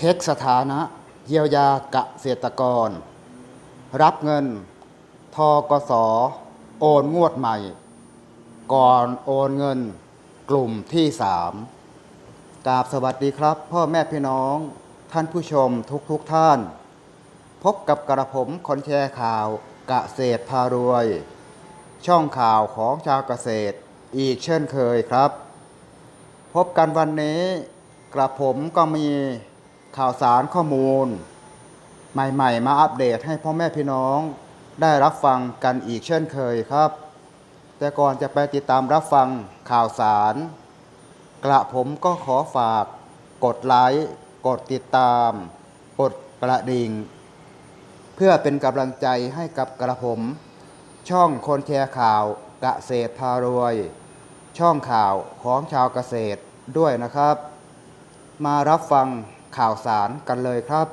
เช็คสถานะ เยียวยาเกษตรกร รับเงินทกสโอนงวดใหม่ ก่อนโอนเงินกลุ่มที่สามกราบสวัสดีครับ พ่อแม่พี่น้องท่านผู้ชมทุกทุกท่าน พบกับกระผมคนแชร์ข่าวเกษตรพารวย ช่องข่าวของชาวเกษตรอีกเช่นเคยครับ พบกันวันนี้กระผมก็มี ข่าวสารข้อมูล ใหม่ๆ มาอัปเดตให้พ่อแม่พี่น้องได้รับฟังกันอีกเช่นเคยครับ แต่ก่อนจะไปติดตามรับฟังข่าวสาร กระผมก็ขอฝากกดไลค์ กดติดตาม กดกระดิ่ง เพื่อเป็นกำลังใจให้กับกระผม ช่องคนแชร์ข่าวเกษตรพารวย ช่องข่าวของชาวเกษตรด้วยนะครับ มารับฟัง ข่าวสารกันเลยครับ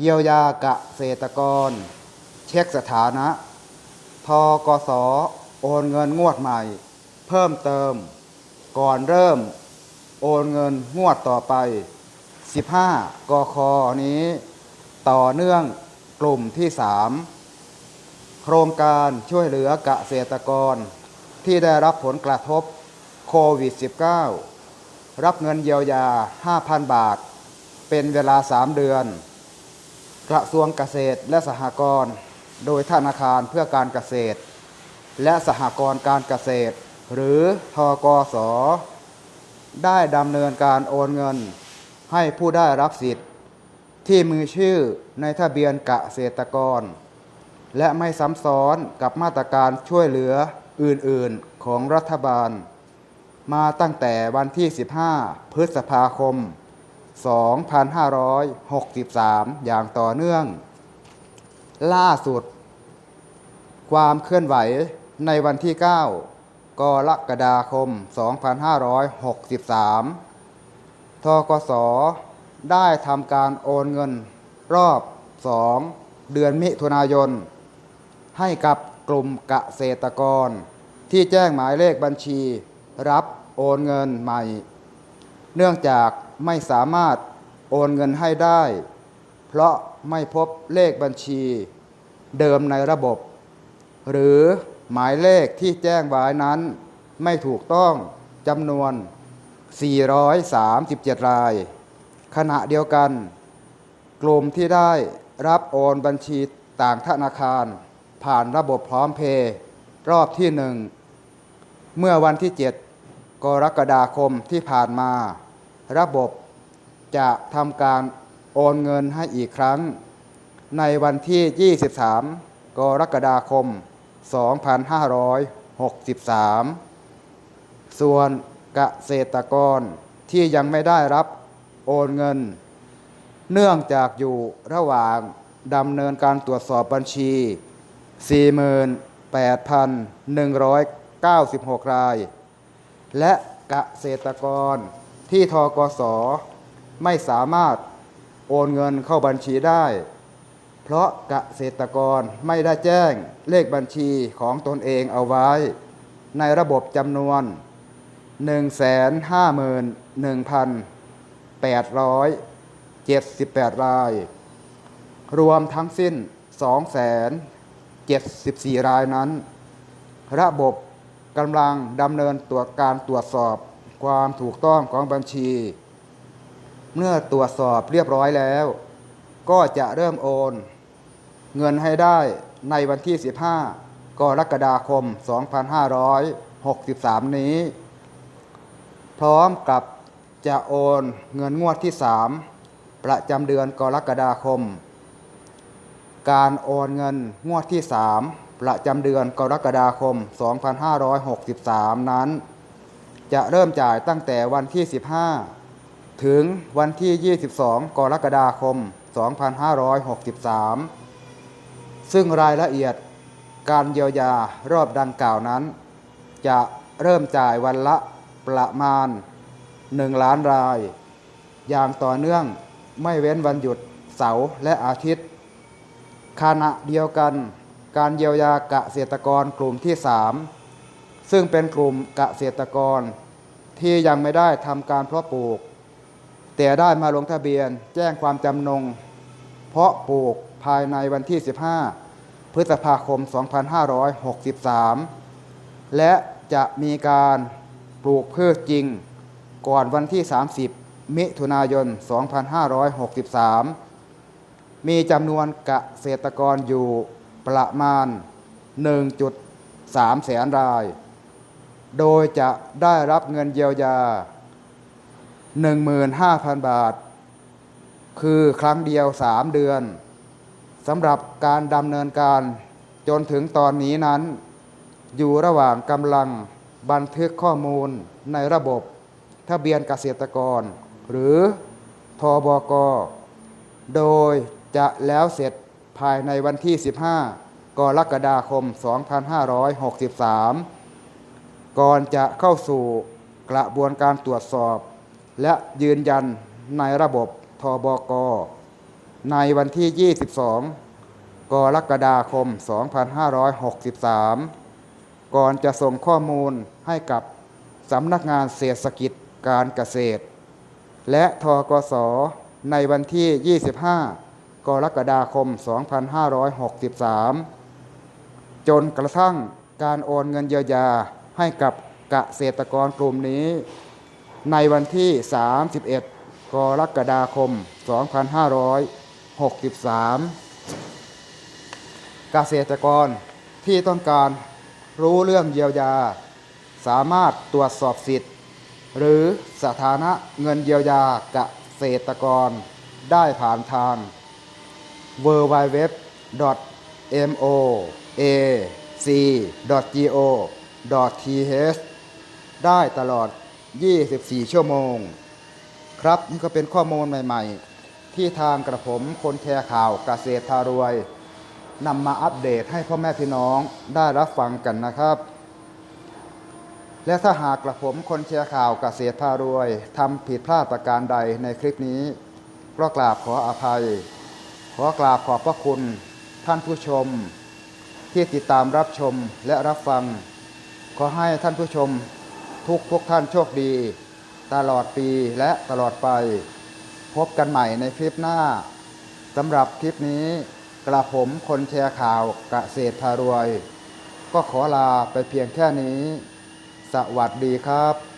เยียวยาเกษตรกร เช็คสถานะ ทกสโอนเงินงวดใหม่ เพิ่มเติม ก่อนเริ่ม โอนเงินงวดต่อไป 15 กคนี้ ต่อเนื่องกลุ่มที่ 3 โครงการช่วยเหลือเกษตรกร ที่ได้รับผลกระทบโควิด -19 รับเงินเยียวยา 5,000 บาท เป็นเวลา3เดือน กระทรวงเกษตรและสหกรณ์โดยธนาคารเพื่อการเกษตร และสหกรณ์การเกษตร หรือทกส ได้ดำเนินการโอนเงิน ให้ผู้ได้รับสิทธิ์ ที่มือชื่อในทะเบียนเกษตรกร และไม่ซ้ำซ้อนกับมาตรการช่วยเหลืออื่นๆของรัฐบาล มาตั้งแต่วันที่ 15 พฤษภาคม 2563 อย่างต่อเนื่อง ล่าสุด ความเคลื่อนไหวในวันที่ 9 กรกฎาคม 2563 ทกส ได้ทำการโอนเงินรอบ 2 เดือนมิถุนายน ให้กับกลุ่มเกษตรกร ที่แจ้งหมายเลขบัญชี รับโอนเงินใหม่ เนื่องจาก ไม่สามารถโอนเงินให้ได้ เพราะไม่พบเลขบัญชีเดิมในระบบ หรือหมายเลขที่แจ้งไว้นั้น ไม่ถูกต้องจำนวน 437 ราย ขณะเดียวกัน กลุ่มที่ได้รับโอนบัญชีต่างธนาคาร ผ่านระบบพร้อมเพย์รอบที่หนึ่งเมื่อวันที่ 7 กรกฎาคมที่ผ่านมา ระบบจะทำการโอนเงินให้อีกครั้ง ในวันที่ 23 กรกฎาคม 2563 ส่วนเกษตรกรที่ยังไม่ได้รับโอนเงิน เนื่องจากอยู่ระหว่างดำเนินการตรวจสอบบัญชี 48,196 ราย และเกษตรกร ที่ทกสไม่สามารถโอนเงินเข้าบัญชีได้ เพราะเกษตรกรไม่ได้แจ้งเลขบัญชีของตนเองเอาไว้ ในระบบจำนวน 151,878 ราย รวมทั้งสิ้น274 รายนั้น ระบบกำลังดำเนินตรวจการตรวจสอบ ความถูกต้องของบัญชี เมื่อตรวจสอบเรียบร้อยแล้ว ก็จะเริ่มโอน เงินให้ได้ในวันที่ 15 กรกฎาคม 2563 นี้ พร้อมกับจะโอนเงินงวดที่ 3 ประจำเดือนกรกฎาคม การโอนเงินงวดที่ 3 ประจำเดือนกรกฎาคม 2563 นั้น จะเริ่มจ่ายตั้งแต่วันที่ 15 ถึงวันที่ 22 กรกฎาคม 2563 ซึ่งรายละเอียดการเยียวยารอบดังกล่าวนั้น จะเริ่มจ่ายวันละประมาณ 1 ล้านราย อย่างต่อเนื่องไม่เว้นวันหยุดเสาร์และอาทิตย์ขณะเดียวกัน การเยียวยาเกษตรกรกลุ่มที่ 3 ซึ่งเป็นกลุ่มเกษตรกร ที่ยังไม่ได้ทำการเพาะปลูก แต่ได้มาลงทะเบียนแจ้งความจำนง เพาะปลูกภายในวันที่ 15 พฤษภาคม 2563 และจะมีการปลูกพืชจริง ก่อนวันที่ 30 มิถุนายน 2563 มีจำนวนเกษตรกรอยู่ประมาณ 1.3 แสนราย โดยจะได้รับเงินเยียวยา 15,000 บาท คือครั้งเดียว 3 เดือนสำหรับการดำเนินการจนถึงตอนนี้นั้น อยู่ระหว่างกำลังบันทึกข้อมูลในระบบทะเบียนเกษตรกร หรือทบก โดยจะแล้วเสร็จภายในวันที่ 15 กรกฎาคม 2563 ก่อนจะเข้าสู่กระบวนการตรวจสอบ และยืนยันในระบบทบก ในวันที่ 22 กรกฎาคม 2563 ก่อนจะส่งข้อมูลให้กับสำนักงานเศรษฐกิจการเกษตร และทกส ในวันที่ 25 กรกฎาคม 2563 จนกระทั่งการโอนเงินเยียวยา ให้กับเกษตรกรกลุ่มนี้ ในวันที่ 31 กรกฎาคม 2563 เกษตรกรที่ต้องการรู้เรื่องเยียวยา สามารถตรวจสอบสิทธิ์ หรือสถานะเงินเยียวยาเกษตรกรได้ผ่านทาง w w w m o a c g o th ได้ตลอด 24 ชั่วโมง ครับนี่ก็เป็นข้อมูลใหม่ ๆ ที่ทางกระผมคนแชร์ข่าวเกษตรพารวยนำมาอัปเดตให้พ่อแม่พี่น้องได้รับฟังกันนะครับ และถ้าหากกระผมคนแชร์ข่าวเกษตรพารวยทำผิดพลาดประการใดในคลิปนี้ก็กราบขออภัย ขอกราบขอบพระคุณท่านผู้ชม ที่ติดตามรับชมและรับฟัง ขอให้ท่านผู้ชมทุกทุกท่านโชคดี ตลอดปีและตลอดไป พบกันใหม่ในคลิปหน้าสำหรับคลิปนี้กระผมคนแชร์ข่าวกเกษตรพารวย ก็ขอลาไปเพียงแค่นี้ สวัสดีครับ